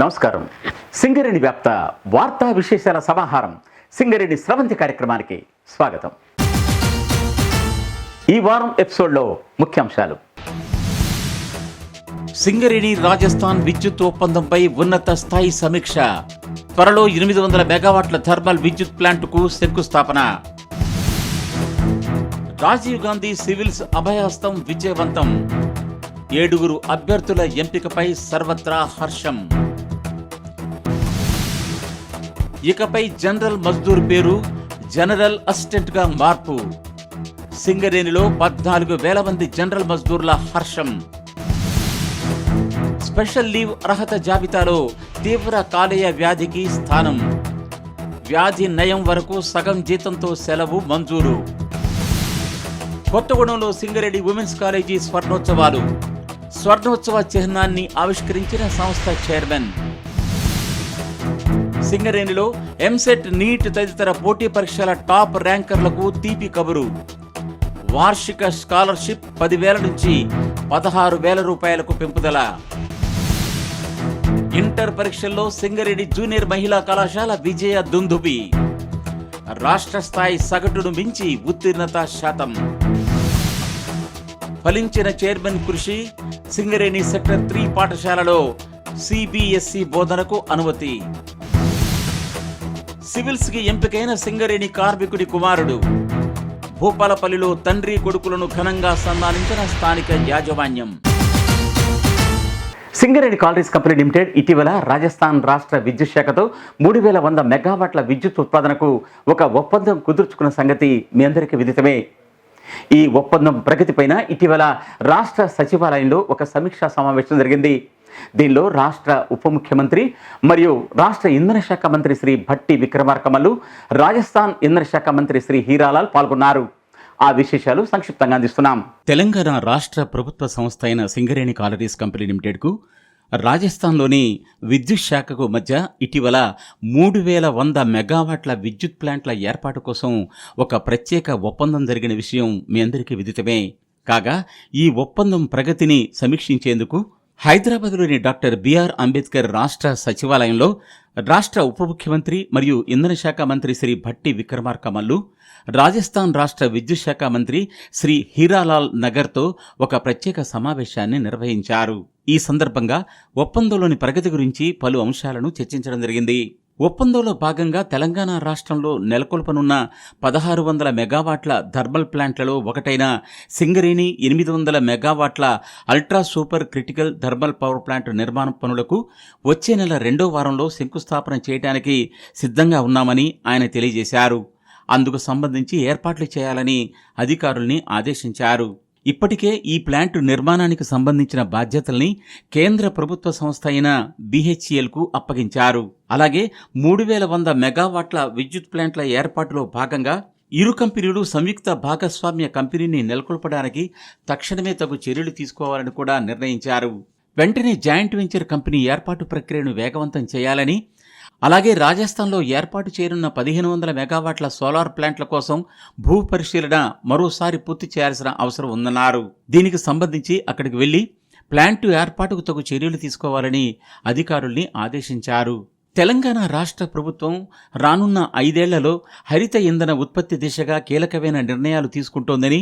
నమస్కారం. సింగరేణి వ్యాప్త వార్తా విశేషాల సమాహారం సింగరేణి స్రవంతి కార్యక్రమానికి స్వాగతం. ఈ వారం ఎపిసోడ్లో ముఖ్యాంశాలు. సింగరేణి రాజస్థాన్ విద్యుత్ ఒప్పందంపై ఉన్నత స్థాయి సమీక్ష. త్వరలో ఎనిమిది వందల మెగావాట్ల థర్మల్ విద్యుత్ ప్లాంట్కు శంకుస్థాపన. రాజీవ్ గాంధీ సివిల్స్ అభయాస్తం విజయవంతం. ఏడుగురు అభ్యర్థుల ఎంపికపై సర్వత్రా హర్షం. ఇకపై జనరల్ మజ్దూర్ పేరు జనరల్ అసిస్టెంట్గా మార్పు. సింగరేణిలో పద్నాలుగు వేల మంది జనరల్ మజ్దూర్ల హర్షం. స్పెషల్ లీవ్ అర్హత జాబితాలో తీవ్ర కాలేయ వ్యాధికి స్థానం. వ్యాధి నయం వరకు సగం జీతంతో సెలవు మంజూరు. కొత్తగూడెంలో సింగరెడ్డి ఉమెన్స్ కాలేజీ స్వర్ణోత్సవాలు. స్వర్ణోత్సవ చిహ్నాన్ని ఆవిష్కరించిన సంస్థ చైర్మన్. సింగరేణిలో ఎంసెట్ నీట్ తదితర పోటీ పరీక్షల టాప్ ర్యాంకర్లకు తీపి కబురు. వార్షిక స్కాలర్షిప్ పదివేల నుంచి పదహారు వేల రూపాయలకు పెంపుదల. ఇంటర్ పరీక్షల్లో సింగరేణి జూనియర్ మహిళా కళాశాల విజయ దుందుబి రాష్ట్ర స్థాయి సగటును మించి ఉత్తీర్ణత శాతం. ఫలించిన చైర్మన్ కృషి సింగరేణి సెక్టర్ త్రీ పాఠశాలలో సిబిఎస్ఈ బోధనకు అనుమతి. సివిల్స్కి ఎంపికైన సింగరేణి కార్మికుడి కుమారుడు. భూపాలపల్లిలో తండ్రి కొడుకులను ఘనంగా సన్మానించిన స్థానిక యాజమాన్యం. సింగరేణి కాలరీస్ కంపెనీ లిమిటెడ్ ఇటీవల రాజస్థాన్ రాష్ట్ర విద్యుత్ శాఖతో మూడు వేల వంద మెగావాట్ల విద్యుత్ ఉత్పాదనకు ఒక ఒప్పందం కుదుర్చుకున్న సంగతి మీ అందరికీ విదితమే. ఈ ఒప్పందం ప్రగతిపైన ఇటీవల రాష్ట్ర సచివాలయంలో ఒక సమీక్షా సమావేశం జరిగింది. దీనిలో రాష్ట్ర ఉప ముఖ్యమంత్రి మరియు రాష్ట్ర ఇంధన శాఖ మంత్రి శ్రీ భట్టి విక్రమార్కమలు రాజస్థాన్ ఇంధన శాఖ మంత్రి శ్రీ హీరాలాల్ పాల్గొన్నారు. ఆ విశేషాలు సంక్షిప్తంగా అందిస్తున్నాం. తెలంగాణ రాష్ట్ర ప్రభుత్వ సంస్థ అయిన సింగరేణి కాలరీస్ కంపెనీ లిమిటెడ్కు రాజస్థాన్లోని విద్యుత్ శాఖకు మధ్య ఇటీవల మూడు వేల వంద మెగావాట్ల విద్యుత్ ప్లాంట్ల ఏర్పాటు కోసం ఒక ప్రత్యేక ఒప్పందం జరిగిన విషయం మీ అందరికీ విదితమే. కాగా ఈ ఒప్పందం ప్రగతిని సమీక్షించేందుకు హైదరాబాద్లోని డాక్టర్ బిఆర్ అంబేద్కర్ రాష్ట్ర సచివాలయంలో రాష్ట్ర ఉప ముఖ్యమంత్రి మరియు ఇంధన శాఖ మంత్రి శ్రీ భట్టి విక్రమార్క మల్లు రాజస్థాన్ రాష్ట్ర విద్యుత్ శాఖ మంత్రి శ్రీ హీరాలాల్ నగర్తో ఒక ప్రత్యేక సమావేశాన్ని నిర్వహించారు. ఈ సందర్భంగా ఒప్పందంలోని ప్రగతి గురించి పలు అంశాలను చర్చించడం జరిగింది. ఒప్పందంలో భాగంగా తెలంగాణ రాష్ట్రంలో నెలకొల్పనున్న పదహారు వందల మెగావాట్ల థర్మల్ ప్లాంట్లలో ఒకటైన సింగరేణి ఎనిమిది వందల మెగావాట్ల ultra super critical thermal power plant నిర్మాణ పనులకు వచ్చే నెల రెండో వారంలో శంకుస్థాపన చేయడానికి సిద్ధంగా ఉన్నామని ఆయన తెలియజేశారు. అందుకు సంబంధించి ఏర్పాట్లు చేయాలని అధికారుల్ని ఆదేశించారు. ఇప్పటికే ఈ ప్లాంట్ నిర్మాణానికి సంబంధించిన బాధ్యతల్ని కేంద్ర ప్రభుత్వ సంస్థ అయిన బీహెచ్ఈఎల్కు అప్పగించారు. అలాగే మూడు వేల వంద మెగావాట్ల విద్యుత్ ప్లాంట్ల ఏర్పాటులో భాగంగా ఇరు కంపెనీలు సంయుక్త భాగస్వామ్య కంపెనీని నెలకొల్పడానికి తక్షణమే తగు చర్యలు తీసుకోవాలని కూడా నిర్ణయించారు. వెంటనే జాయింట్ వెంచర్ కంపెనీ ఏర్పాటు ప్రక్రియను వేగవంతం చేయాలని అలాగే రాజస్థాన్లో ఏర్పాటు చేయనున్న పదిహేను వందల మెగావాట్ల సోలార్ ప్లాంట్ల కోసం భూ పరిశీలన మరోసారి పూర్తి చేయాల్సిన అవసరం ఉందన్నారు. దీనికి సంబంధించి అక్కడికి వెళ్ళి ప్లాంటు ఏర్పాటుకు తగు చర్యలు తీసుకోవాలని అధికారుల్ని ఆదేశించారు. తెలంగాణ రాష్ట్ర ప్రభుత్వం రానున్న ఐదేళ్ళలో హరిత ఇంధన ఉత్పత్తి దిశగా కీలకమైన నిర్ణయాలు తీసుకుంటోందని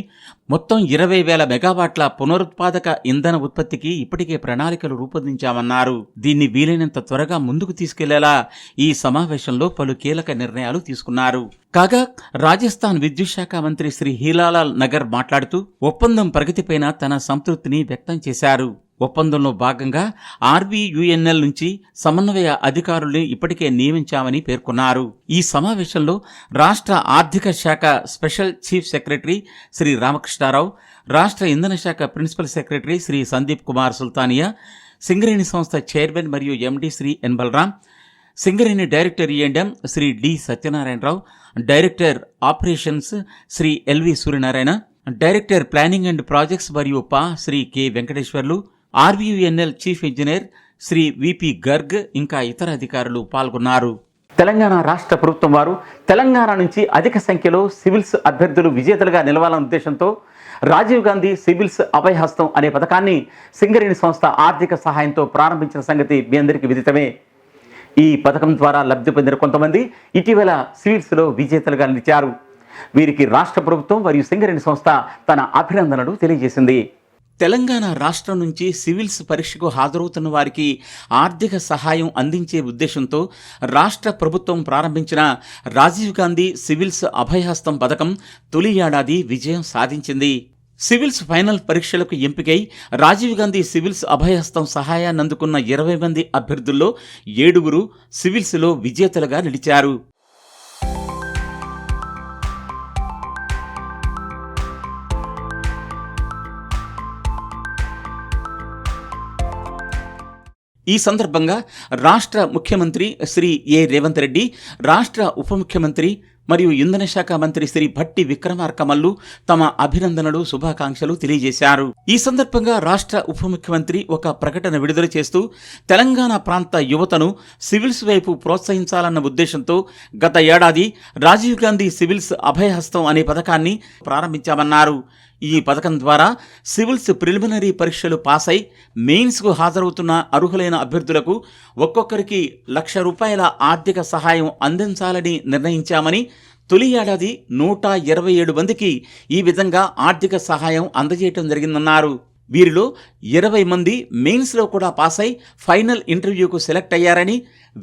మొత్తం ఇరవై వేల మెగావాట్ల పునరుత్పాదక ఇంధన ఉత్పత్తికి ఇప్పటికే ప్రణాళికలు రూపొందించామన్నారు. దీన్ని వీలైనంత త్వరగా ముందుకు తీసుకెళ్ళేలా ఈ సమావేశంలో పలు కీలక నిర్ణయాలు తీసుకున్నారు. కాగా రాజస్థాన్ విద్యుత్ శాఖ మంత్రి శ్రీ హీలాలాల్ నగర్ మాట్లాడుతూ ఒప్పందం ప్రగతిపైన తన సంతృప్తిని వ్యక్తం చేశారు. ఒప్పందంలో భాగంగా ఆర్బీయుఎన్ఎల్ నుంచి సమన్వయ అధికారుల్ని ఇప్పటికే నియమించామని పేర్కొన్నారు. ఈ సమావేశంలో రాష్ట్ర ఆర్థిక శాఖ special chief secretary Shri Ramakrishna Rao రాష్ట్ర ఇంధన శాఖ ప్రిన్సిపల్ సెక్రటరీ శ్రీ సందీప్ కుమార్ సుల్తానియా సింగరేణి సంస్థ చైర్మన్ మరియు MD Shri N Balaram Singareni director E and M Shri D Satyanarayana Rao director operations Shri L V Suryanarayana director planning and projects మరియు పా Shri K Venkateswarlu RVUNL chief engineer Shri V P Garg ఇంకా ఇతర అధికారులు పాల్గొన్నారు. తెలంగాణ రాష్ట్ర ప్రభుత్వం వారు తెలంగాణ నుంచి అధిక సంఖ్యలో సివిల్స్ అభ్యర్థులు విజేతలుగా నిలవాలన్న ఉద్దేశంతో రాజీవ్ గాంధీ సివిల్స్ అభయహస్తం అనే పథకాన్ని సింగరేణి సంస్థ ఆర్థిక సహాయంతో ప్రారంభించిన సంగతి మీ అందరికీ విదితమే. ఈ పథకం ద్వారా లబ్ధి పొందిన కొంతమంది ఇటీవల సివిల్స్లో విజేతలుగా నిలిచారు. వీరికి రాష్ట్ర ప్రభుత్వం మరియు సింగరేణి సంస్థ తన అభినందనలు తెలియజేసింది. తెలంగాణ రాష్ట్రం నుంచి సివిల్స్ పరీక్షకు హాజరవుతున్న వారికి ఆర్థిక సహాయం అందించే ఉద్దేశంతో రాష్ట్ర ప్రభుత్వం ప్రారంభించిన రాజీవ్ గాంధీ సివిల్స్ అభయహస్తం పథకం తొలి ఏడాది విజయం సాధించింది. సివిల్స్ ఫైనల్ పరీక్షలకు ఎంపికై రాజీవ్ గాంధీ సివిల్స్ అభయహస్తం సహాయాన్ని అందుకున్న ఇరవై మంది అభ్యర్థుల్లో ఏడుగురు సివిల్స్లో విజేతలుగా నిలిచారు. ఈ సందర్భంగా రాష్ట్ర ముఖ్యమంత్రి శ్రీ ఏ రేవంత్ రెడ్డి రాష్ట్ర ఉప ముఖ్యమంత్రి మరియు ఇంధన శాఖ మంత్రి శ్రీ భట్టి విక్రమార్కమల్లు తమ అభినందనలు శుభాకాంక్షలు తెలియజేశారు. ఈ సందర్భంగా రాష్ట్ర ఉప ముఖ్యమంత్రి ఒక ప్రకటన విడుదల చేస్తూ తెలంగాణ ప్రాంత యువతను సివిల్స్ వైపు ప్రోత్సహించాలన్న ఉద్దేశంతో గత ఏడాది రాజీవ్ గాంధీ సివిల్స్ అభయహస్తం అనే పథకాన్ని ప్రారంభించామన్నారు. ఈ పథకం ద్వారా సివిల్స్ ప్రిలిమినరీ పరీక్షలు పాస్ అయి మెయిన్స్కు హాజరవుతున్న అర్హులైన అభ్యర్థులకు ఒక్కొక్కరికి లక్ష రూపాయల ఆర్థిక సహాయం అందించాలని నిర్ణయించామని తొలి ఏడాది నూట ఇరవై ఏడు మందికి ఈ విధంగా ఆర్థిక సహాయం అందజేయటం జరిగిందన్నారు. వీరిలో ఇరవై మంది మెయిన్స్లో కూడా పాస్ అయి ఫైనల్ ఇంటర్వ్యూకు సెలెక్ట్ అయ్యారని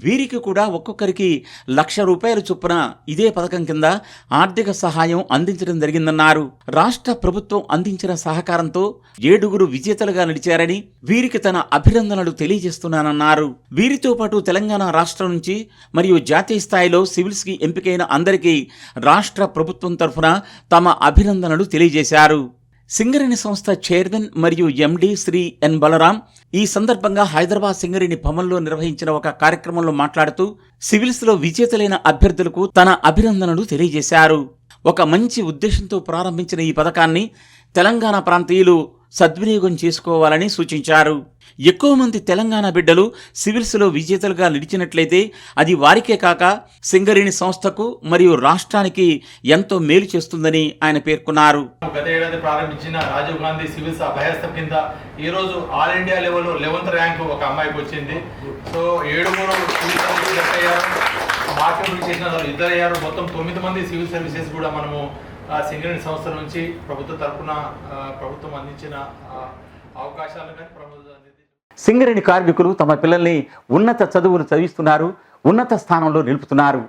వీరికి కూడా ఒక్కొక్కరికి లక్ష రూపాయల చొప్పున ఇదే పథకం కింద ఆర్థిక సహాయం అందించడం జరిగిందన్నారు. రాష్ట్ర ప్రభుత్వం అందించిన సహకారంతో ఏడుగురు విజేతలుగా నిలిచారని వీరికి తన అభినందనలు తెలియజేస్తున్నానన్నారు. వీరితో పాటు తెలంగాణ రాష్ట్రం నుంచి మరియు జాతీయ స్థాయిలో సివిల్స్కి ఎంపికైన అందరికీ రాష్ట్ర ప్రభుత్వం తరఫున తమ అభినందనలు తెలియజేశారు. సింగరేణి సంస్థ చైర్మన్ మరియు ఎండి శ్రీ ఎన్ బలరాం ఈ సందర్భంగా హైదరాబాద్ సింగరేణి భవన్లో నిర్వహించిన ఒక కార్యక్రమంలో మాట్లాడుతూ సివిల్స్లో విజేతలైన అభ్యర్థులకు తన అభినందనలు తెలియజేశారు. ఒక మంచి ఉద్దేశంతో ప్రారంభించిన ఈ పథకాన్ని తెలంగాణ ప్రాంతీయులు సద్వినియోగం చేసుకోవాలని సూచించారు. ఎక్కువ మంది తెలంగాణ బిడ్డలు సివిల్స్లో విజేతలుగా నిలిచినట్లయితే అది వారికే కాక సింగరేణి సంస్థకు మరియు రాష్ట్రానికి ఎంతో మేలు చేస్తుందని ఆయన పేర్కొన్నారు. గత ఏడాది ప్రారంభించిన రాజీవ్ గాంధీ సివిల్స్ అభయస్థం కింద ఈ రోజు ఆల్ ఇండియా లెవెల్లో లెవెంత్ ర్యాంక్ ఒక అమ్మాయికి వచ్చింది. సో ఏడుగురు మార్కెట్ చేసిన ఇద్దరు అయ్యారు మొత్తం తొమ్మిది మంది సివిల్ సర్వీసెస్ కూడా మనము సింగరేణి సంస్థ నుంచి ప్రభుత్వ తరపున ఆ, ప్రభుత్వం అందించిన అవకాశాలు కానీ ప్రభుత్వం సింగరేణి కార్మికులు తమ పిల్లల్ని ఉన్నత చదువులు చదివిస్తున్నారు ఉన్నత స్థానంలో నిలుపుతున్నారు.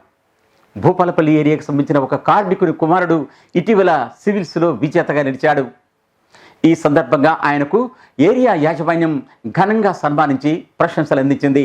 భూపాలపల్లి ఏరియాకు సంబంధించిన ఒక కార్మికుని కుమారుడు ఇటీవల సివిల్స్లో విజేతగా నిలిచాడు. ఈ సందర్భంగా ఆయనకు ఏరియా యాజమాన్యం ఘనంగా సన్మానించి ప్రశంసలు అందించింది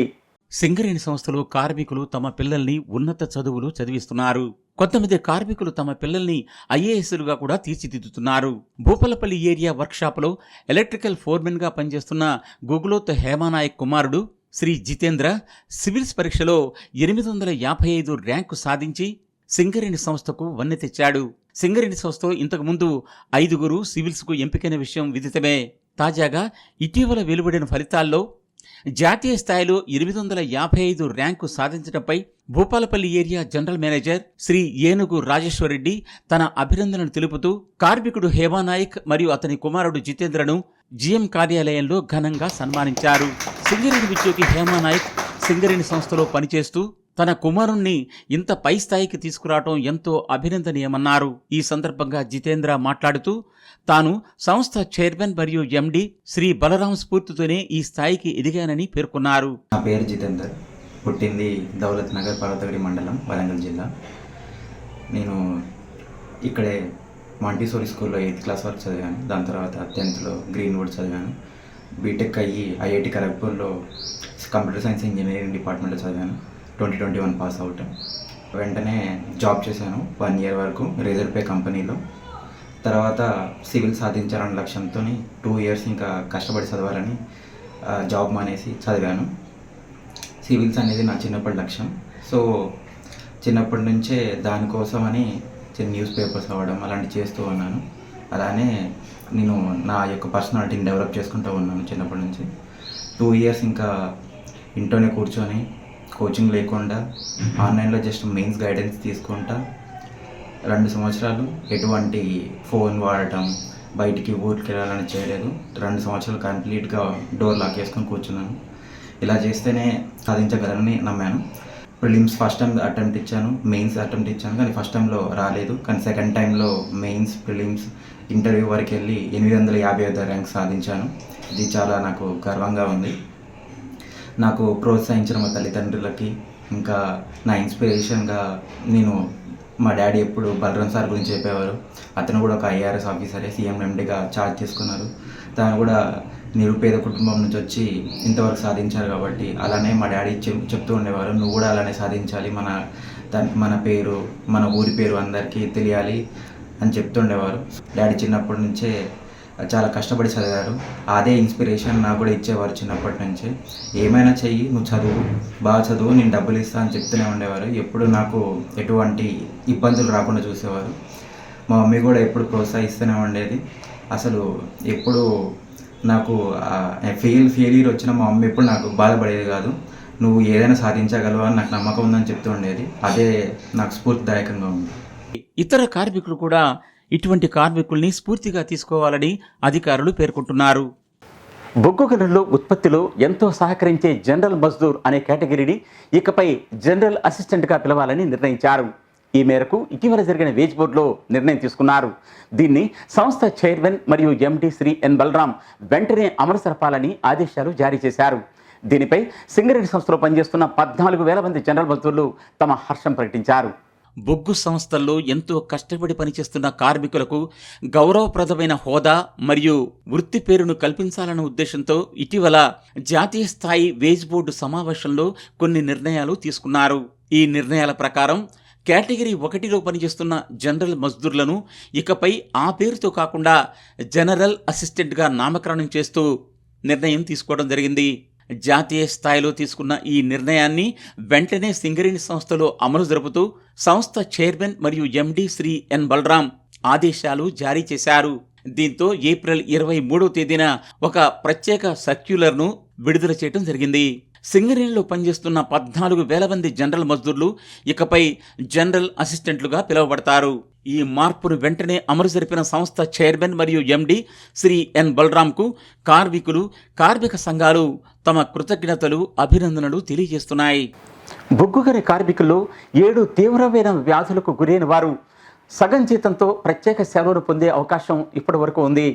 సింగరేణి సంస్థలో కార్మికులు తమ పిల్లల్ని ఉన్నత చదువులు చదివిస్తున్నారు. కొంతమంది కార్మికులు తమ పిల్లల్ని ఐఏఎస్లుగా కూడా తీర్చిదిద్దుతున్నారు. భూపలపల్లి ఏరియా వర్క్షాప్లో ఎలక్ట్రికల్ ఫోర్మెన్గా పనిచేస్తున్న గుగులోత్ హేమానాయక్ కుమారుడు శ్రీ జితేంద్ర సివిల్స్ పరీక్షలో ఎనిమిది వందల యాభై ఐదు ర్యాంకు సాధించి సింగరేణి సంస్థకు వన్నె తెచ్చాడు. సింగరేణి సంస్థ ఇంతకుముందు ఐదుగురు సివిల్స్కు ఎంపికైన విషయం విదితమే. తాజాగా ఇటీవల వెలువడిన ఫలితాల్లో జాతీయ స్థాయిలో ఎనిమిది వందల యాభై ఐదు rank సాధించడంపై Bhupalpally area general manager Shri Enugu Rajeshwar Reddy తన అభినందనలు తెలుపుతూ కార్మికుడు హేమానాయక్ మరియు అతని కుమారుడు జితేంద్రను జీఎం కార్యాలయంలో ఘనంగా సన్మానించారు. సింగరేణి ఉద్యోగి హేమానాయక్ సింగరేణి సంస్థలో పనిచేస్తూ తన కుమారుణ్ణి ఇంత పై స్థాయికి తీసుకురావటం ఎంతో అభినందనీయమన్నారు. ఈ సందర్భంగా జితేంద్ర మాట్లాడుతూ తాను సంస్థ చైర్మన్ మరియు ఎండి శ్రీ బలరాం స్ఫూర్తితోనే ఈ స్థాయికి ఎదిగానని పేర్కొన్నారు. నా పేరు జితేందర్. పుట్టింది దౌలత్ నగర్ పర్వతగిరి మండలం వరంగల్ జిల్లా. నేను ఇక్కడే మాంటిసోరి స్కూల్లో ఎయిత్ క్లాస్ వరకు చదివాను. దాని తర్వాత టెన్త్లో గ్రీన్వుడ్ చదివాను. బీటెక్ అయ్యి ఐఐటి ఖరగ్పూర్లో కంప్యూటర్ సైన్స్ ఇంజనీరింగ్ డిపార్ట్మెంట్లో చదివాను. Twenty twenty one pass out. వెంటనే జాబ్ చేశాను వన్ ఇయర్ వరకు రేజర్ పే కంపెనీలో. తర్వాత సివిల్ సాధించాలన్న లక్ష్యంతో టూ ఇయర్స్ ఇంకా కష్టపడి చదవాలని జాబ్ మానేసి చదివాను. సివిల్స్ అనేది నా చిన్నప్పటి లక్ష్యం. సో చిన్నప్పటి నుంచే దానికోసమని చిన్న న్యూస్ పేపర్స్ అవ్వడం అలాంటివి చేస్తూ ఉన్నాను. అలానే నేను నా యొక్క పర్సనాలిటీని డెవలప్ చేసుకుంటూ ఉన్నాను చిన్నప్పటి నుంచి. టూ ఇయర్స్ ఇంకా ఇంట్లోనే కూర్చొని కోచింగ్ లేకుండా ఆన్లైన్లో జస్ట్ మెయిన్స్ గైడెన్స్ తీసుకుంటా రెండు సంవత్సరాలు ఎటువంటి ఫోన్ వాడటం బయటికి ఊరికి వెళ్ళాలని చేయలేదు. రెండు సంవత్సరాలు కంప్లీట్గా డోర్ లాక్ చేసుకొని కూర్చున్నాను. ఇలా చేస్తేనే సాధించగలనని నమ్మాను. ప్రిలిమ్స్ ఫస్ట్ టైం అటెంప్ట్ ఇచ్చాను మెయిన్స్ అటెంప్ట్ ఇచ్చాను కానీ ఫస్ట్ టైంలో రాలేదు. కానీ సెకండ్ టైంలో మెయిన్స్ ప్రిలిమ్స్ ఇంటర్వ్యూ వరకు వెళ్ళి ఎనిమిది వందల యాభై ఐదు ర్యాంక్ సాధించాను. ఇది చాలా నాకు గర్వంగా ఉంది. నాకు ప్రోత్సహించిన మా తల్లిదండ్రులకి ఇంకా నా ఇన్స్పిరేషన్గా నేను మా డాడీ ఎప్పుడు బలరాం సార్ గురించి చెప్పేవారు. అతను కూడా ఒక ఐఆర్ఎస్ ఆఫీసరే సీఎం ఎండిగా చార్జ్ చేసుకున్నారు. తను కూడా నిరుపేద కుటుంబం నుంచి వచ్చి ఇంతవరకు సాధించారు కాబట్టి అలానే మా డాడీ చెప్ చెప్తూ ఉండేవారు నువ్వు కూడా అలానే సాధించాలి మన తన్- మన పేరు మన ఊరి పేరు అందరికీ తెలియాలి అని చెప్తుండేవారు డాడీ చిన్నప్పటి నుంచే చాలా కష్టపడి చదివారు. అదే ఇన్స్పిరేషన్ నాకు కూడా ఇచ్చేవారు చిన్నప్పటి నుంచి. ఏమైనా చెయ్యి నువ్వు చదువు బాగా చదువు నేను డబ్బులు ఇస్తా అని చెప్తూనే ఉండేవారు. ఎప్పుడు నాకు ఎటువంటి ఇబ్బందులు రాకుండా చూసేవారు. మా మమ్మీ కూడా ఎప్పుడు ప్రోత్సహిస్తూనే ఉండేది. అసలు ఎప్పుడు నాకు ఫెయిల్ ఫెయిల్యూర్ వచ్చిన మా మమ్మీ ఎప్పుడు నాకు బాధపడేది కాదు. నువ్వు ఏదైనా సాధించగలవు అని నాకు నమ్మకం ఉందని చెప్తూ ఉండేది. అదే నాకు స్ఫూర్తిదాయకంగా ఉంది. ఇతర కార్మికులు కూడా ఇటువంటి కార్మికుల్ని స్ఫూర్తిగా తీసుకోవాలని అధికారులు పేర్కొంటున్నారు. బొగ్గు గనుల్లో ఉత్పత్తిలో ఎంతో సహకరించే జనరల్ మజ్దూర్ అనే కేటగిరీని ఇకపై జనరల్ అసిస్టెంట్గా పిలవాలని నిర్ణయించారు. ఈ మేరకు ఇటీవల జరిగిన వేజ్ బోర్డులో నిర్ణయం తీసుకున్నారు. దీన్ని సంస్థ చైర్మన్ మరియు ఎండి శ్రీ ఎన్ బలరాం వెంటనే అమలు జరపాలని ఆదేశాలు జారీ చేశారు. దీనిపై సింగరేణి సంస్థలో పనిచేస్తున్న పద్నాలుగు వేల మంది జనరల్ మజ్దూర్లు తమ హర్షం ప్రకటించారు. బొగ్గు సంస్థల్లో ఎంతో కష్టపడి పనిచేస్తున్న కార్మికులకు గౌరవప్రదమైన హోదా మరియు వృత్తి పేరును కల్పించాలన్న ఉద్దేశంతో ఇటీవల జాతీయ స్థాయి వేజ్ బోర్డు సమావేశంలో కొన్ని నిర్ణయాలు తీసుకున్నారు. ఈ నిర్ణయాల ప్రకారం కేటగిరీ ఒకటిలో పనిచేస్తున్న జనరల్ మజ్దూర్లను ఇకపై ఆ పేరుతో కాకుండా జనరల్ అసిస్టెంట్గా నామకరణం చేస్తూ నిర్ణయం తీసుకోవడం జరిగింది. జాతీయ స్థాయిలో తీసుకున్న ఈ నిర్ణయాన్ని వెంటనే సింగరేణి సంస్థలో అమలు జరుపుతూ సంస్థ చైర్మన్ మరియు ఎండీ శ్రీ ఎన్ బలరాం ఆదేశాలు జారీ చేశారు. దీంతో ఏప్రిల్ ఇరవై మూడవ తేదీన ఒక ప్రత్యేక సర్క్యులర్ను విడుదల చేయడం జరిగింది. సింగరేణిలో పనిచేస్తున్న పద్నాలుగు వేల మంది జనరల్ మజ్దూర్లు ఇకపై జనరల్ అసిస్టెంట్లుగా పిలువబడతారు. ఈ మార్పును వెంటనే అమలు జరిపిన సంస్థ చైర్మన్ మరియు ఎండి శ్రీ ఎన్ బలరాంకు కార్మికులు కార్మిక సంఘాలు తమ కృతజ్ఞతలు అభినందనలు తెలియజేస్తున్నాయి. బొగ్గుగని కార్మికుల్లో ఏడు తీవ్రమైన వ్యాధులకు గురైన వారు సగం జీతంతో ప్రత్యేక సేవలను పొందే అవకాశం ఇప్పటి వరకు ఉంది.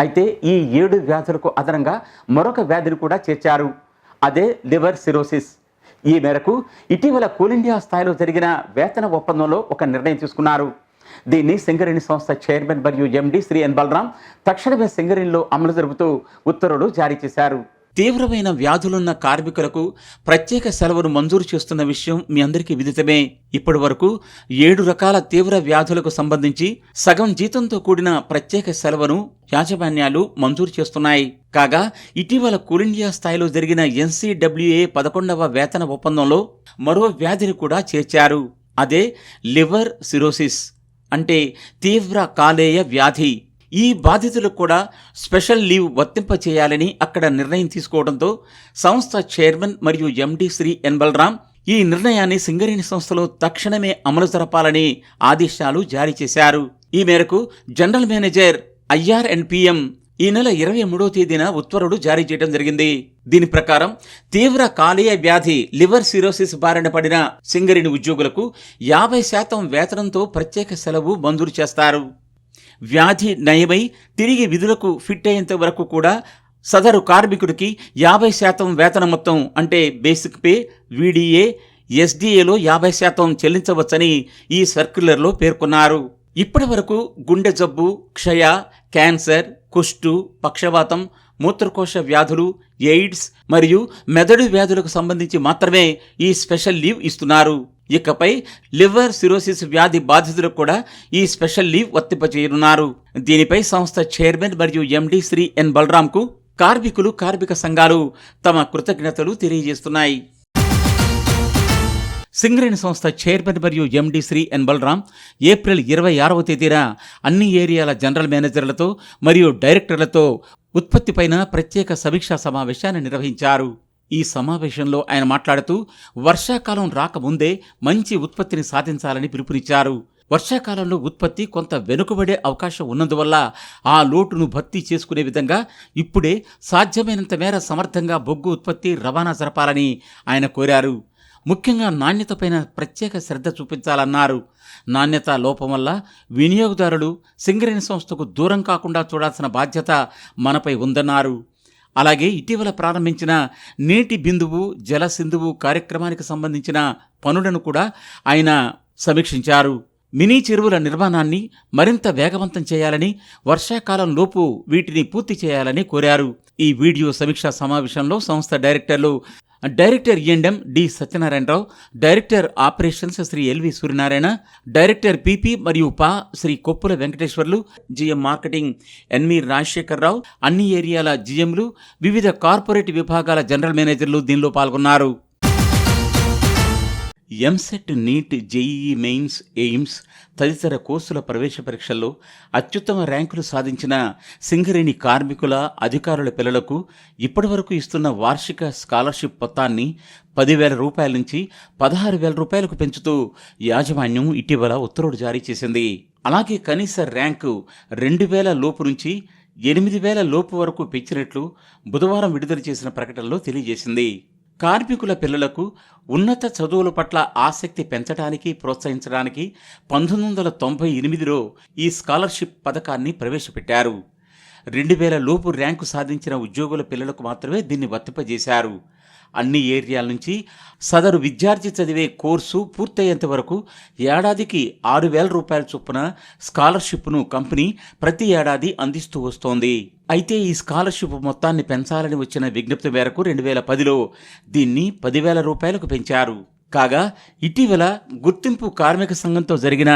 అయితే ఈ ఏడు వ్యాధులకు అదనంగా మరొక వ్యాధిని కూడా చేర్చారు. అదే లివర్ సిరోసిస్. ఈ మేరకు ఇటీవల కోల్ ఇండియా స్థాయిలో జరిగిన వేతన ఒప్పందంలో ఒక నిర్ణయం తీసుకున్నారు. దీన్ని సింగరేణి సంస్థ చైర్మన్ మరియు ఎండి శ్రీ ఎన్ బలరాం తక్షణమే సింగరేణిలో అమలు జరుపుతూ ఉత్తర్వులు జారీ చేశారు. తీవ్రమైన వ్యాధులున్న కార్మికులకు ప్రత్యేక సెలవును మంజూరు చేస్తున్న విషయం మీ అందరికీ విదితమే. ఇప్పటి వరకు ఏడు రకాల తీవ్ర వ్యాధులకు సంబంధించి సగం జీతంతో కూడిన ప్రత్యేక సెలవును యాజమాన్యాలు మంజూరు చేస్తున్నాయి. కాగా ఇటీవల కూలిండియా స్థాయిలో జరిగిన ఎన్సీడబ్ల్యూఏ పదకొండవ వేతన ఒప్పందంలో మరో వ్యాధిని కూడా చేర్చారు. అదే లివర్ సిరోసిస్ అంటే తీవ్ర కాలేయ వ్యాధి. ఈ బాధితులకు కూడా స్పెషల్ లీవ్ వర్తింపచేయాలని అక్కడ నిర్ణయం తీసుకోవడంతో సంస్థ చైర్మన్ మరియు ఎండి శ్రీ ఎన్ బలరాం ఈ నిర్ణయాన్ని సింగరేణి సంస్థలో తక్షణమే అమలు జరపాలని ఆదేశాలు జారీ చేశారు. ఈ మేరకు general manager IR and PM ఈ నెల ఇరవై మూడో తేదీన ఉత్తర్వులు జారీ చేయడం జరిగింది. దీని ప్రకారం తీవ్ర కాలేయ వ్యాధి లివర్ సిరోసిస్ బారిన పడిన సింగరేణి ఉద్యోగులకు యాభై శాతం వేతనంతో ప్రత్యేక సెలవు మంజూరు చేస్తారు. వ్యాధి నయమై తిరిగి విధులకు ఫిట్ అయ్యేంత వరకు కూడా సదరు కార్మికుడికి యాభై శాతం వేతన మొత్తం అంటే బేసిక్ పే వీడిఏ ఎస్డిఏలో యాభై శాతం చెల్లించవచ్చని ఈ సర్క్యులర్లో పేర్కొన్నారు. ఇప్పటి వరకు గుండె జబ్బు క్షయ క్యాన్సర్ కుష్టు పక్షవాతం మూత్రకోశ వ్యాధులు ఎయిడ్స్ మరియు మెదడు వ్యాధులకు సంబంధించి మాత్రమే ఈ స్పెషల్ లీవ్ ఇస్తున్నారు. ఇకపై లివర్ సిరోసిస్ వ్యాధి బాధితులకు కూడా ఈ స్పెషల్ లీవ్ వర్తింపజేయనున్నారు. దీనిపై సంస్థ చైర్మన్ మరియు ఎండి శ్రీ ఎన్ బలరాంకు కార్మికులు కార్మిక సంఘాలు తమ కృతజ్ఞతలు తెలియజేస్తున్నాయి. సింగరేణి సంస్థ చైర్మన్ మరియు MD Shri N Balaram April ఇరవై ఆరవ తేదీన అన్ని ఏరియాల జనరల్ మేనేజర్లతో మరియు డైరెక్టర్లతో ఉత్పత్తిపైన ప్రత్యేక సమీక్షా సమావేశాన్ని నిర్వహించారు. ఈ సమావేశంలో ఆయన మాట్లాడుతూ వర్షాకాలం రాకముందే మంచి ఉత్పత్తిని సాధించాలని పిలుపునిచ్చారు. వర్షాకాలంలో ఉత్పత్తి కొంత వెనుకబడే అవకాశం ఉన్నందువల్ల ఆ లోటును భర్తీ చేసుకునే విధంగా ఇప్పుడే సాధ్యమైనంత మేర సమర్థంగా బొగ్గు ఉత్పత్తి రవాణా జరపాలని ఆయన కోరారు. ముఖ్యంగా నాణ్యతపైన ప్రత్యేక శ్రద్ధ చూపించాలన్నారు. నాణ్యత లోపం వల్ల వినియోగదారులు సింగరేణి సంస్థకు దూరం కాకుండా చూడాల్సిన బాధ్యత మనపై ఉందన్నారు. అలాగే ఇటీవల ప్రారంభించిన నీటి బిందువు జల సింధువు కార్యక్రమానికి సంబంధించిన పనులను కూడా ఆయన సమీక్షించారు. మినీ చెరువుల నిర్మాణాన్ని మరింత వేగవంతం చేయాలని వర్షాకాలంలోపు వీటిని పూర్తి చేయాలని కోరారు. ఈ వీడియో సమీక్షా సమావేశంలో సంస్థ డైరెక్టర్లు director E and M D Satyanarayana Rao director operations Shri L V Suryanarayana director P P మరియు పా Shri Koppula Venkateswarlu GM marketing N V Rajasekhara Rao అన్ని ఏరియాల జిఎంలు వివిధ కార్పొరేట్ విభాగాల జనరల్ మేనేజర్లు దీనిలో పాల్గొన్నారు. EAMCET NEET JEE mains AIIMS తదితర కోర్సుల ప్రవేశ పరీక్షల్లో అత్యుత్తమ ర్యాంకులు సాధించిన సింగరేణి కార్మికుల అధికారుల పిల్లలకు ఇప్పటివరకు ఇస్తున్న వార్షిక స్కాలర్షిప్ మొత్తాన్ని పదివేల రూపాయల నుంచి పదహారు వేల రూపాయలకు పెంచుతూ యాజమాన్యం ఇటీవల ఉత్తర్వులు జారీ చేసింది. అలాగే కనీస ర్యాంకు రెండు వేల లోపు నుంచి ఎనిమిది వేల లోపు వరకు పెంచినట్లు బుధవారం విడుదల చేసిన ప్రకటనలో తెలియజేసింది. కార్మికుల పిల్లలకు ఉన్నత చదువుల పట్ల ఆసక్తి పెంచడానికి ప్రోత్సహించడానికి పంతొమ్మిది వందల తొంభై ఎనిమిదిలో ఈ స్కాలర్షిప్ పథకాన్ని ప్రవేశపెట్టారు. రెండు వేల లోపు ర్యాంకు సాధించిన ఉద్యోగుల పిల్లలకు మాత్రమే దీన్ని వర్తింపజేశారు. అన్ని ఏరియాల నుంచి సదరు విద్యార్థి చదివే కోర్సు పూర్తయ్యేంత వరకు ఏడాదికి ఆరు వేల రూపాయల చొప్పున స్కాలర్షిప్ను కంపెనీ ప్రతి ఏడాది అందిస్తూ వస్తోంది. అయితే ఈ స్కాలర్షిప్ మొత్తాన్ని పెంచాలని వచ్చిన విజ్ఞప్తి మేరకు రెండు వేల పదిలో దీన్ని పదివేల రూపాయలకు పెంచారు. కాగా ఇటీవల గుర్తింపు కార్మిక సంఘంతో జరిగిన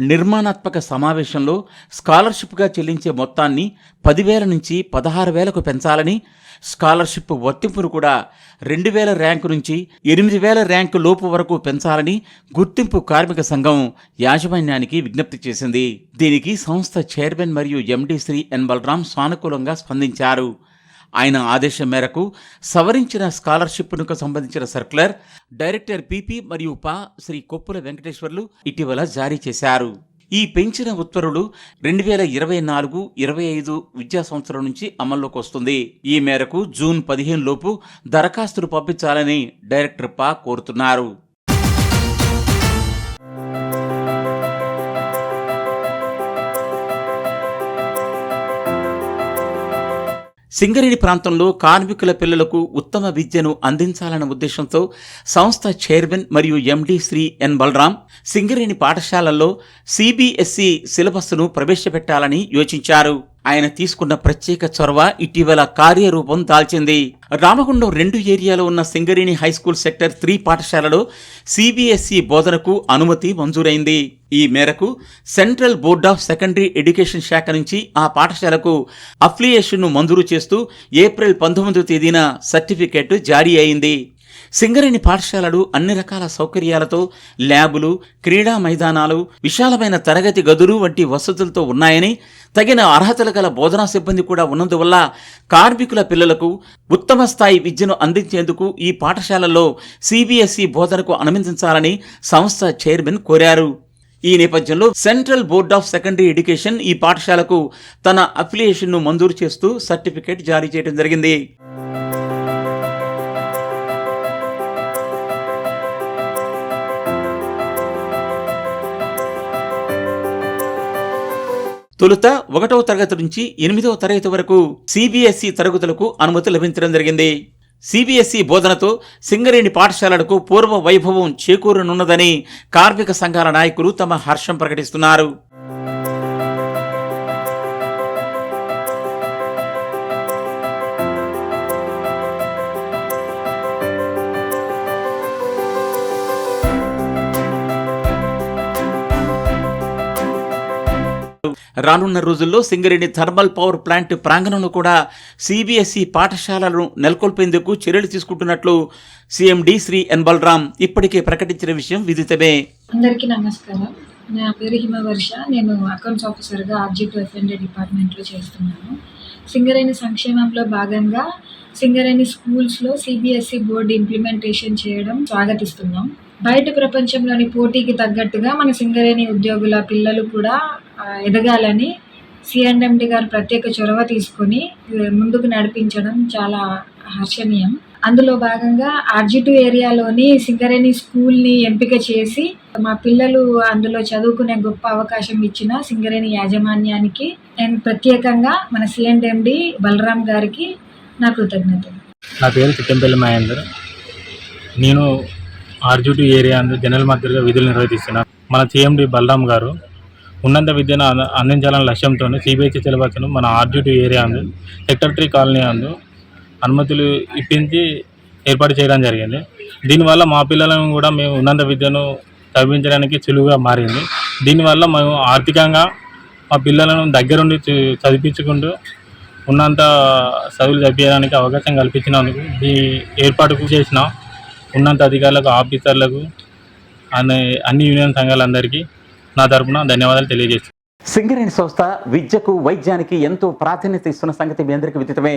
నిర్మాణాత్మక సమావేశంలో స్కాలర్షిప్గా చెల్లించే మొత్తాన్ని పదివేల నుంచి పదహారు వేలకు పెంచాలని స్కాలర్షిప్ వర్తింపును కూడా రెండు వేల ర్యాంకు నుంచి ఎనిమిది వేల ర్యాంకు లోపు వరకు పెంచాలని గుర్తింపు కార్మిక సంఘం యాజమాన్యానికి విజ్ఞప్తి చేసింది. దీనికి సంస్థ చైర్మన్ మరియు ఎండి శ్రీ ఎన్ బలరాం సానుకూలంగా స్పందించారు. ఆయన ఆదేశం మేరకు సవరించిన స్కాలర్షిప్కు సంబంధించిన సర్క్యులర్ డైరెక్టర్ పిపి మరియు పా శ్రీ కొప్పుల వెంకటేశ్వర్లు ఇటీవల జారీ చేశారు. ఈ పెంచిన ఉత్తర్వులు రెండు వేల ఇరవై నాలుగు ఇరవై ఐదు విద్యా సంవత్సరం నుంచి అమల్లోకి వస్తుంది. ఈ మేరకు జూన్ పదిహేను లోపు దరఖాస్తులు పంపించాలని డైరెక్టర్ పా కోరుతున్నారు. సింగరేణి ప్రాంతంలో కార్మికుల పిల్లలకు ఉత్తమ విద్యను అందించాలన్న ఉద్దేశంతో సంస్థ చైర్మన్ మరియు ఎండి శ్రీ ఎన్ బలరాం సింగరేణి పాఠశాలల్లో సిబిఎస్ఈ సిలబస్ను ప్రవేశపెట్టాలని యోచించారు. ఆయన తీసుకున్న ప్రత్యేక చొరవ ఇటీవల కార్యరూపం దాల్చింది. రామగుండం రెండు ఏరియాలో ఉన్న Singareni high school sector three పాఠశాలలో సిబిఎస్ఈ బోధనకు అనుమతి మంజూరైంది. ఈ మేరకు central board of secondary education శాఖ నుంచి ఆ పాఠశాలకు అఫిలియేషన్ను మంజూరు చేస్తూ ఏప్రిల్ పంతొమ్మిదో తేదీన సర్టిఫికేట్ జారీ అయింది. సింగరేణి పాఠశాలలు అన్ని రకాల సౌకర్యాలతో ల్యాబులు క్రీడా మైదానాలు విశాలమైన తరగతి గదులు వంటి వసతులతో ఉన్నాయని తగిన అర్హతలు గల బోధనా సిబ్బంది కూడా ఉన్నందువల్ల కార్మికుల పిల్లలకు ఉత్తమ స్థాయి విద్యను అందించేందుకు ఈ పాఠశాలల్లో సిబిఎస్ఈ బోధనకు అనుమతించాలని సంస్థ చైర్మన్ కోరారు. ఈ నేపథ్యంలో central board of secondary education ఈ పాఠశాలకు తన అఫిలియేషన్ను మంజూరు చేస్తూ సర్టిఫికేట్ జారీ చేయడం జరిగింది. తొలుత ఒకటవ తరగతి నుంచి ఎనిమిదవ తరగతి వరకు సిబిఎస్ఈ తరగతులకు అనుమతి లభించడం జరిగింది. సిబిఎస్ఈ బోధనతో సింగరేణి పాఠశాలలకు పూర్వ వైభవం చేకూరనున్నదని కార్మిక సంఘాల నాయకులు తమ హర్షం ప్రకటిస్తున్నారు. రానున్న రోజుల్లో సింగరేణి థర్మల్ పవర్ ప్లాంట్ ప్రాంగణంలో కూడా సిబిఎస్ఈ పాఠశాలలను నెలకొల్పేందుకు చర్యలు తీసుకుంటున్నట్లు సిఎండి శ్రీ ఎన్ బలరాం ఇప్పటికే ప్రకటించిన విషయం విదితమే. అందరికీ నమస్కారం. నా పేరు హిమవర్ష నేను అకౌంట్స్ ఆఫీసర్గా ఆబ్జెక్ట్ టు డిపార్ట్మెంట్లో చేస్తున్నాను. సింగరేణి సంక్షేమంలో భాగంగా సింగరేణి స్కూల్స్లో సిబిఎస్ఈ బోర్డు ఇంప్లిమెంటేషన్ చేయడం స్వాగతిస్తున్నాం. బయట ప్రపంచంలోని పోటీకి తగ్గట్టుగా మన సింగరేణి ఉద్యోగుల పిల్లలు కూడా ఎదగాలని సిఎండ్ఎండి గారు ప్రత్యేక చొరవ తీసుకొని ముందుకు నడిపించడం చాలా హర్షణీయం. అందులో భాగంగా ఆర్జిటు ఏరియాలోని సింగరేణి స్కూల్ని ఎంపిక చేసి మా పిల్లలు అందులో చదువుకునే గొప్ప అవకాశం ఇచ్చిన సింగరేణి యాజమాన్యానికి నేను ప్రత్యేకంగా మన సిఎండ్ఎండి బలరాం గారికి నా కృతజ్ఞతలు. నా పేరు చిట్టంపల్లి మహేందర్. నేను ఆర్జిటు ఏరియా జనరల్ మధ్యగా విధులు నిర్వహిస్తున్నాను. మన సిఎండి బలరాం గారు ఉన్నత విద్యను అందించాలనే లక్ష్యంతో సిబిఎస్ఈ సిలబస్ను మన ఆర్జీటీ ఏరియా అందు సెక్రటరీ కాలనీ అందు అనుమతులు ఇప్పించి ఏర్పాటు చేయడం జరిగింది. దీనివల్ల మా పిల్లలను కూడా మేము ఉన్నత విద్యను చదివించడానికి సులువుగా మారింది. దీనివల్ల మేము ఆర్థికంగా మా పిల్లలను దగ్గరుండి చదివించుకుంటూ ఉన్నంత చదువులు చదివేయడానికి అవకాశం కల్పించినందుకు ఈ ఏర్పాటుకు చేసిన ఉన్నత అధికారులకు ఆఫీసర్లకు అనే అన్ని యూనియన్ సంఘాలందరికీ నా తరపున ధన్యవాదాలు తెలియజేస్తున్నాను సింగరేణి సంస్థ విద్యకు వైద్యానికి ఎంతో ప్రాధాన్యత ఇస్తున్న సంగతి మీ అందరికీ విదితమే.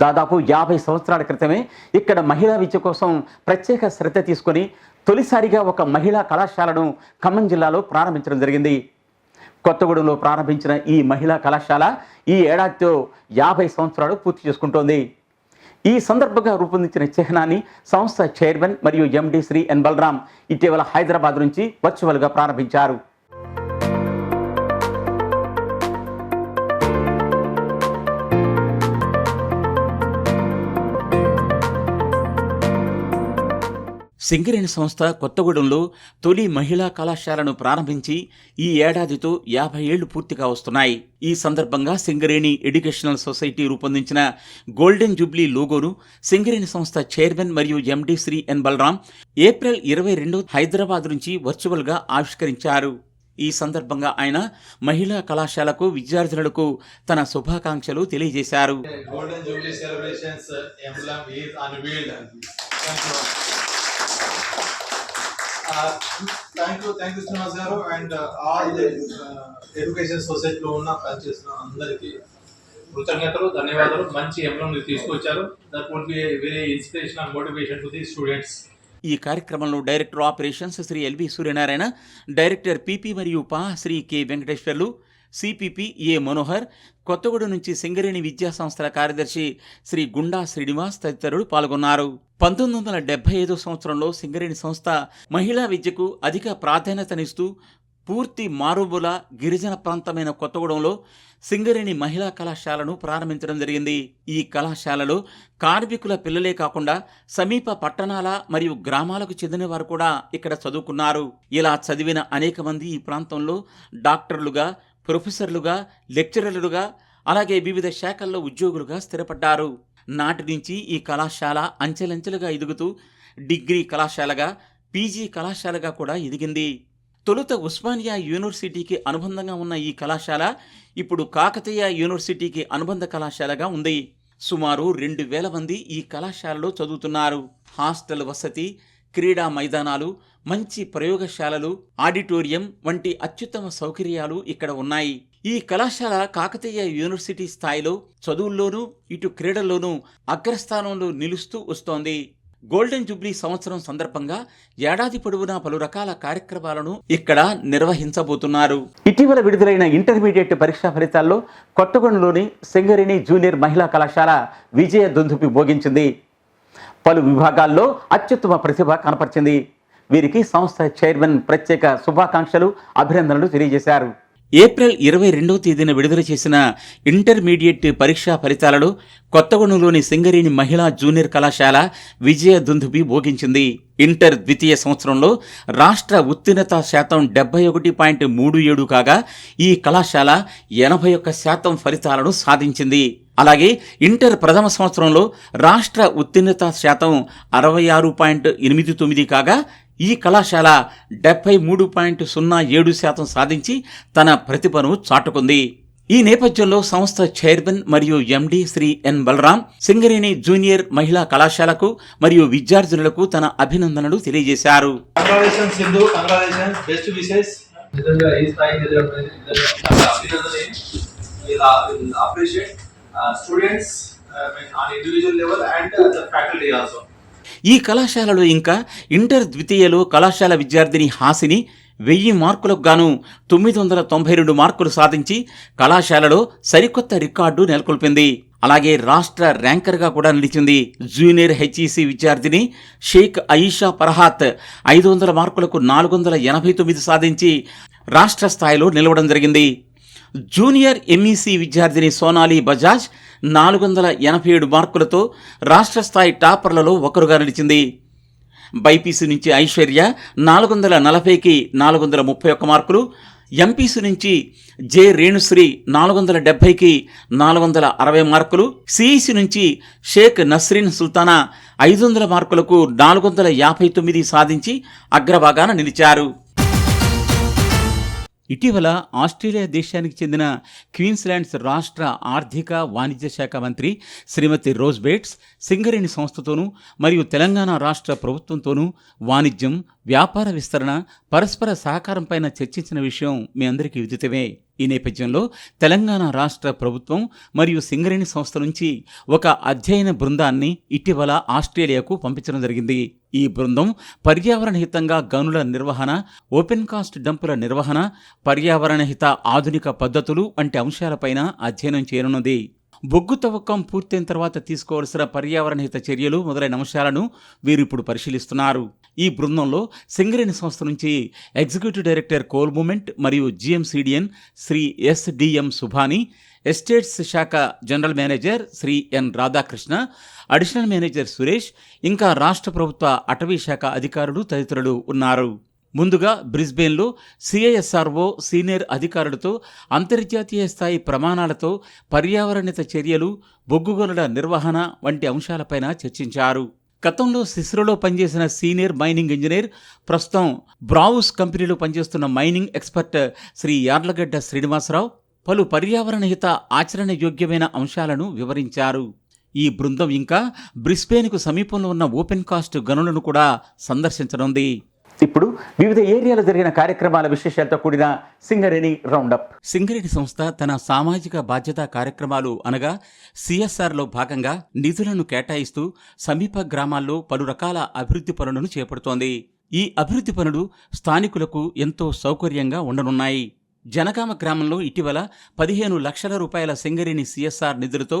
దాదాపు యాభై సంవత్సరాల క్రితమే ఇక్కడ మహిళా విద్య కోసం ప్రత్యేక శ్రద్ధ తీసుకొని తొలిసారిగా ఒక మహిళా కళాశాలను ఖమ్మం జిల్లాలో ప్రారంభించడం జరిగింది. కొత్తగూడెంలో ప్రారంభించిన ఈ మహిళా కళాశాల ఈ ఏడాదితో యాభై సంవత్సరాలు పూర్తి చేసుకుంటోంది. ఈ సందర్భంగా రూపొందించిన చిహ్నాన్ని సంస్థ చైర్మన్ మరియు ఎండి శ్రీ ఎన్ బలరాం ఇటీవల హైదరాబాద్ నుంచి వర్చువల్గా ప్రారంభించారు. సింగరేణి సంస్థ కొత్తగూడెంలో తొలి మహిళా కళాశాలను ప్రారంభించి ఈ ఏడాదితో యాభై ఏళ్ళు పూర్తిగా వస్తున్నాయి. ఈ సందర్భంగా సింగరేణి ఎడ్యుకేషనల్ సొసైటీ రూపొందించిన గోల్డెన్ జూబ్లీ లోగోను సింగరేణి సంస్థ చైర్మన్ మరియు MD Shri N Balaram April ఇరవై రెండు హైదరాబాద్ నుంచి వర్చువల్గా ఆవిష్కరించారు. ఈ సందర్భంగా ఆయన మహిళా కళాశాలకు విద్యార్థినులకు తన శుభాకాంక్షలు తెలియజేశారు. Golden Jubilee celebrations uh, emblem is thank you thank you Srinivas గారు అండ్ ఆల్ ఎడ్యుకేషన్ సొసైటీలో ఉన్న పనిచేసిన అందరికీ కృతజ్ఞతలు ధన్యవాదాలు. మంచి ఎంబ్లం తీసుకొచ్చారు. That would be very inspiration and motivation to the students ఈ కార్యక్రమంలో director operations Shri L V Suryanarayana director P P మరియు పా Shri K Venkateswarlu C P P A Manohar Kothagudem నుంచి సింగరేణి విద్యా సంస్థల కార్యదర్శి శ్రీ గుండా శ్రీనివాస్ తదితరులు పాల్గొన్నారు. పంతొమ్మిది వందల డెబ్బై ఐదో సంవత్సరంలో సింగరేణి సంస్థ మహిళా విద్యకు అధిక ప్రాధాన్యతనిస్తూ పూర్తి మారుమూల గిరిజన ప్రాంతమైన కొత్తగూడెంలో సింగరేణి మహిళా కళాశాలను ప్రారంభించడం జరిగింది. ఈ కళాశాలలో కార్మికుల పిల్లలే కాకుండా సమీప పట్టణాల మరియు గ్రామాలకు చెందిన వారు కూడా ఇక్కడ చదువుకున్నారు. ఇలా చదివిన అనేక మంది ఈ ప్రాంతంలో డాక్టర్లుగా ప్రొఫెసర్లుగా లెక్చరర్లుగా అలాగే వివిధ శాఖల్లో ఉద్యోగులుగా స్థిరపడ్డారు. నాటి నుంచి ఈ కళాశాల అంచెలంచెలుగా ఎదుగుతూ డిగ్రీ కళాశాలగా పీజీ కళాశాలగా కూడా ఎదిగింది. తొలుత ఉస్మానియా యూనివర్సిటీకి అనుబంధంగా ఉన్న ఈ కళాశాల ఇప్పుడు కాకతీయ యూనివర్సిటీకి అనుబంధ కళాశాలగా ఉంది. సుమారు రెండు వేల మంది ఈ కళాశాలలో చదువుతున్నారు. హాస్టల్ వసతి క్రీడా మైదానాలు మంచి ప్రయోగశాలలు ఆడిటోరియం వంటి అత్యుత్తమ సౌకర్యాలు ఇక్కడ ఉన్నాయి. ఈ కళాశాల కాకతీయ యూనివర్సిటీ స్థాయిలో చదువుల్లోనూ ఇటు క్రీడల్లోనూ అగ్రస్థానంలో నిలుస్తూ వస్తోంది. గోల్డెన్ జూబ్లీ సంవత్సరం సందర్భంగా ఏడాది పొడవునా పలు రకాల కార్యక్రమాలను ఇక్కడ నిర్వహించబోతున్నారు. ఇటీవల విడుదలైన ఇంటర్మీడియట్ పరీక్షా ఫలితాల్లో కొత్తగూడెంలోని సింగరేణి జూనియర్ మహిళా కళాశాల విజయ దుందుపి భోగించింది పలు విభాగాల్లో అత్యుత్తమ ప్రతిభ కనపరిచింది. వీరికి సంస్థ చైర్మన్ ప్రత్యేక శుభాకాంక్షలు అభినందనలు తెలియజేశారు. ఏప్రిల్ ఇరవై రెండవ తేదీన విడుదల చేసిన ఇంటర్మీడియట్ పరీక్షా ఫలితాలలో కొత్తగూడెంలోని సింగరేణి మహిళా జూనియర్ కళాశాల విజయ దుందుబి భోగించింది. ఇంటర్ ద్వితీయ సంవత్సరంలో రాష్ట్ర ఉత్తీర్ణత శాతం డెబ్బై ఒకటి పాయింట్ మూడు ఏడు కాగా ఈ కళాశాల ఎనభై ఒక్క శాతం ఫలితాలను సాధించింది. అలాగే ఇంటర్ ప్రథమ సంవత్సరంలో రాష్ట్ర ఉత్తీర్ణత శాతం అరవై ఆరు పాయింట్ ఎనిమిది తొమ్మిది కాగా ఈ కళాశాల డెబ్బై మూడు పాయింట్ సున్నా ఏడు శాతం సాధించి తన ప్రతిభను చాటుకుంది. ఈ నేపథ్యంలో సంస్థ చైర్మన్ మరియు M D Shri N Balram Singareni junior మహిళా కళాశాలకు మరియు విద్యార్థులకు తన అభినందనలు తెలియజేశారు. Students on individual level and the faculty also ఈ కళాశాలలో ఇంకా ఇంటర్ ద్వితీయలో కళాశాల విద్యార్థిని హాసిని వెయ్యి మార్కులకు గాను తొమ్మిది వందల తొంభై రెండు మార్కులు సాధించి కళాశాలలో సరికొత్త రికార్డు నెలకొల్పింది. అలాగే రాష్ట్ర ర్యాంకర్గా కూడా నిలిచింది. జూనియర్ హెచ్ఈసి విద్యార్థిని షేక్ అయీషా ఫర్హాత్ ఐదు వందల మార్కులకు నాలుగు వందల ఎనభై తొమ్మిది సాధించి రాష్ట్ర స్థాయిలో నిలవడం జరిగింది. జూనియర్ ఎంఈసి విద్యార్థిని సోనాలి బజాజ్ నాలుగు వందల ఎనభై ఏడు మార్కులతో రాష్ట్ర స్థాయి టాపర్లలో ఒకరుగా నిలిచింది. బైపీసీ నుంచి ఐశ్వర్య నాలుగు వందల నలభైకి నాలుగు వందల ముప్పై ఒక్క మార్కులు ఎంపీసీ నుంచి జె రేణుశ్రీ నాలుగు వందల డెబ్బైకి నాలుగు వందల అరవై మార్కులు సిఈసి నుంచి షేక్ నస్రీన్ సుల్తానా ఐదు వందల మార్కులకు నాలుగు వందల యాభై తొమ్మిది సాధించి అగ్రభాగాన నిలిచారు. ఇటీవల ఆస్ట్రేలియా దేశానికి చెందిన క్వీన్స్లాండ్స్ రాష్ట్ర ఆర్థిక వాణిజ్య శాఖ మంత్రి శ్రీమతి రోజ్ బేట్స్ సింగరేణి సంస్థతోనూ మరియు తెలంగాణ రాష్ట్ర ప్రభుత్వంతోనూ వాణిజ్యం వ్యాపార విస్తరణ పరస్పర సహకారంపైన చర్చించిన విషయం మీ అందరికీ విదితమే. ఈ నేపథ్యంలో తెలంగాణ రాష్ట్ర ప్రభుత్వం మరియు సింగరేణి సంస్థ నుంచి ఒక అధ్యయన బృందాన్ని ఇటీవల ఆస్ట్రేలియాకు పంపించడం జరిగింది. ఈ బృందం పర్యావరణ హితంగా గనుల నిర్వహణ ఓపెన్ కాస్ట్ డంపుల నిర్వహణ పర్యావరణ హిత ఆధునిక పద్ధతులు వంటి అంశాలపైన అధ్యయనం చేయనున్నది. బొగ్గు తవ్వకం పూర్తయిన తర్వాత తీసుకోవాల్సిన పర్యావరణ హిత చర్యలు మొదలైన అంశాలను వీరు ఇప్పుడు పరిశీలిస్తున్నారు. ఈ బృందంలో సింగరేణి సంస్థ నుంచి ఎగ్జిక్యూటివ్ డైరెక్టర్ కోల్ మూమెంట్ మరియు G M C D N Shri S D M Subhani estates శాఖ general manager Shri N Radhakrishna additional manager Suresh ఇంకా రాష్ట్ర ప్రభుత్వ అటవీ శాఖ అధికారులు తదితరులు ఉన్నారు. ముందుగా బ్రిస్బెన్లో సిఐఎస్ఆర్ఓ సీనియర్ అధికారులతో అంతర్జాతీయ స్థాయి ప్రమాణాలతో పర్యావరణిత చర్యలు బొగ్గుగనుల నిర్వహణ వంటి అంశాలపైన చర్చించారు. గతంలో సిస్రోలో పనిచేసిన సీనియర్ మైనింగ్ ఇంజనీర్ ప్రస్తుతం బ్రావుస్ కంపెనీలో పనిచేస్తున్న మైనింగ్ ఎక్స్పర్ట్ శ్రీ యార్లగడ్డ శ్రీనివాసరావు పలు పర్యావరణ హిత ఆచరణ యోగ్యమైన అంశాలను వివరించారు. ఈ బృందం ఇంకా బ్రిస్బేన్కు సమీపంలో ఉన్న ఓపెన్ కాస్ట్ గనులను కూడా సందర్శించనుంది. ఇప్పుడు వివిధ ఏరియాలో జరిగిన కార్యక్రమాల విశేషాలతో కూడిన సింగరేణి రౌండప్. సింగరేణి సంస్థ తన సామాజిక బాధ్యతా కార్యక్రమాలు అనగా సిఎస్ఆర్లో భాగంగా నిధులను కేటాయిస్తూ సమీప గ్రామాల్లో పలు రకాల అభివృద్ధి పనులను చేపడుతోంది. ఈ అభివృద్ధి పనులు స్థానికులకు ఎంతో సౌకర్యంగా ఉండనున్నాయి. జనగామ గ్రామంలో ఇటీవల పదిహేను లక్షల రూపాయల సింగరేణి సిఎస్ఆర్ నిధులతో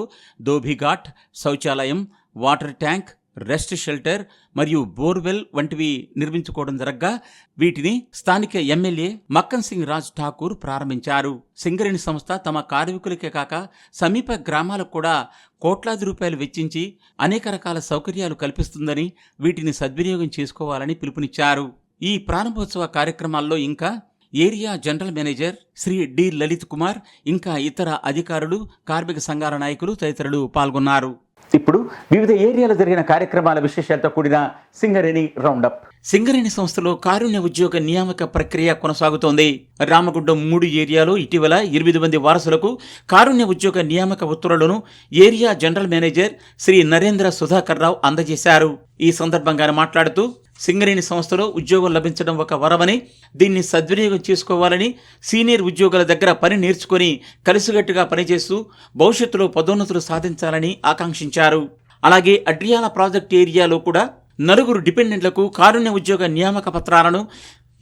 దోభిఘాట్ శౌచాలయం వాటర్ ట్యాంక్ రెస్ట్ షెల్టర్ మరియు బోర్వెల్ వంటివి నిర్మించుకోవడం జరగ్గా. వీటిని స్థానిక ఎమ్మెల్యే మక్కన్ సింగ్ రాజ్ ఠాకూర్ ప్రారంభించారు. సింగరేణి సంస్థ తమ కార్మికులకే కాక సమీప గ్రామాలకు కూడా కోట్లాది రూపాయలు వెచ్చించి అనేక రకాల సౌకర్యాలు కల్పిస్తుందని వీటిని సద్వినియోగం చేసుకోవాలని పిలుపునిచ్చారు. ఈ ప్రారంభోత్సవ కార్యక్రమాల్లో ఇంకా area general manager Shri D Lalit Kumar ఇంకా ఇతర అధికారులు కార్మిక సంఘాల నాయకులు తదితరులు పాల్గొన్నారు. ఇప్పుడు వివిధ ఏరియాలో జరిగిన కార్యక్రమాల విశేషాలతో కూడిన సింగరేణి రౌండప్. సింగరేణి సంస్థలో కారుణ్య ఉద్యోగ నియామక ప్రక్రియ కొనసాగుతోంది. రామగుండం మూడు ఏరియాలో ఇటీవల ఎనిమిది మంది వారసులకు కారుణ్య ఉద్యోగ నియామక ఉత్తర్వులను area general manager Shri Narendra Sudhakar Rao అందజేశారు. ఈ సందర్భంగా మాట్లాడుతూ సింగరేణి సంస్థలో ఉద్యోగం లభించడం ఒక వరమని దీన్ని సద్వినియోగం చేసుకోవాలని సీనియర్ ఉద్యోగుల దగ్గర పని నేర్చుకొని కలిసిగట్టుగా పనిచేస్తూ భవిష్యత్తులో పదోన్నతులు సాధించాలని ఆకాంక్షించారు. అలాగే అడ్రియాల ప్రాజెక్ట్ ఏరియాలో కూడా నలుగురు డిపెండెంట్లకు కారుణ్య ఉద్యోగ నియామక పత్రాలను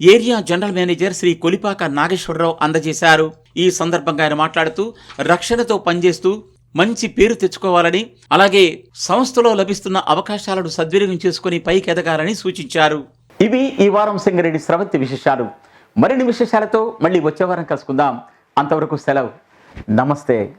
area general manager Shri Kolipaka Nageswararao అందజేశారు. ఈ సందర్భంగా ఆయన మాట్లాడుతూ రక్షణతో పనిచేస్తూ మంచి పేరు తెచ్చుకోవాలని అలాగే సంస్థలో లభిస్తున్న అవకాశాలను సద్వినియోగం చేసుకుని పైకి ఎదగాలని సూచించారు. ఇవి ఈ వారం సింగరేణి స్రవంతి విశేషాలు. మరిన్ని విశేషాలతో మళ్ళీ వచ్చే వారం కలుసుకుందాం. అంతవరకు సెలవు. నమస్తే.